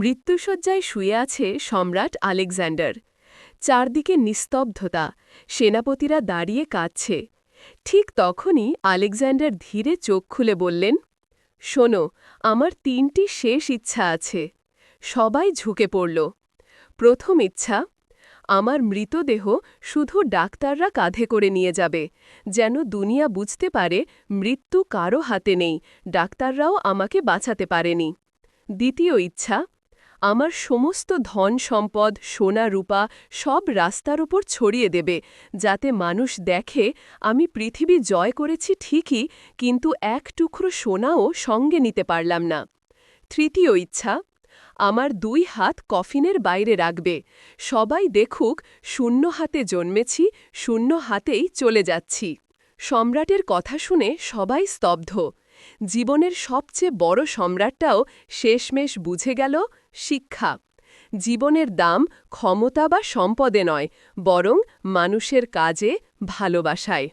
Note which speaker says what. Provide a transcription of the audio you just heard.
Speaker 1: মৃত্যুসজ্জায় শুয়ে আছে সম্রাট আলেকজান্ডার। চারদিকে নিস্তব্ধতা, সেনাপতিরা দাঁড়িয়ে কাঁদছে। ঠিক তখনই আলেকজান্ডার ধীরে চোখ খুলে বললেন, শোনো, আমার তিনটি শেষ ইচ্ছা আছে। সবাই ঝুঁকে পড়ল। প্রথম ইচ্ছা, আমার মৃতদেহ শুধু ডাক্তাররা কাঁধে করে নিয়ে যাবে, যেন দুনিয়া বুঝতে পারে মৃত্যু কারও হাতে নেই, ডাক্তাররাও আমাকে বাঁচাতে পারেনি। দ্বিতীয় ইচ্ছা আমার সমস্ত ধন সম্পদ, সোনা, রূপা সব রাস্তার ওপর ছড়িয়ে দেবে, যাতে মানুষ দেখে আমি পৃথিবী জয় করেছি ঠিকই, কিন্তু এক টুকরো সোনাও সঙ্গে নিতে পারলাম না। তৃতীয় ইচ্ছা, আমার দুই হাত কফিনের বাইরে রাখবে, সবাই দেখুক শূন্য হাতে জন্মেছি, শূন্য হাতেই চলে যাচ্ছি। সম্রাটের কথা শুনে সবাই স্তব্ধ। জীবনের সবচেয়ে বড় সম্রাটটাও শেষমেশ বুঝে গেল শিক্ষা। জীবনের দাম ক্ষমতা বা সম্পদে নয়, বরং মানুষের কাজে ভালোবাসায়।